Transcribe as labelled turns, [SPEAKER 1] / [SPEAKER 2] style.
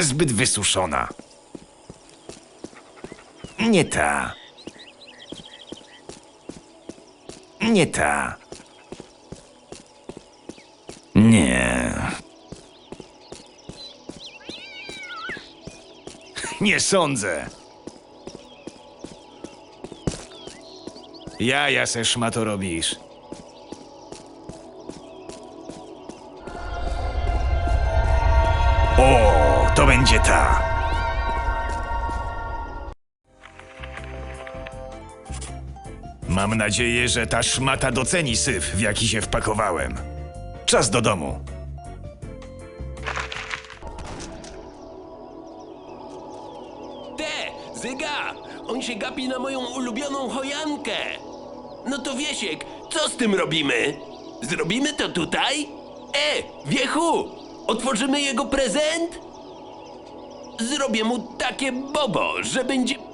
[SPEAKER 1] Zbyt wysuszona. Nie ta. Nie ta. Nie. Nie sądzę. Ja, se szmato robisz. To będzie ta. Mam nadzieję, że ta szmata doceni syf, w jaki się wpakowałem. Czas do domu.
[SPEAKER 2] Te, Zyga! On się gapi na moją ulubioną chojankę! No to Wiesiek, co z tym robimy? Zrobimy to tutaj? E, Wiechu! Otworzymy jego prezent? Zrobię mu takie bobo, że będzie.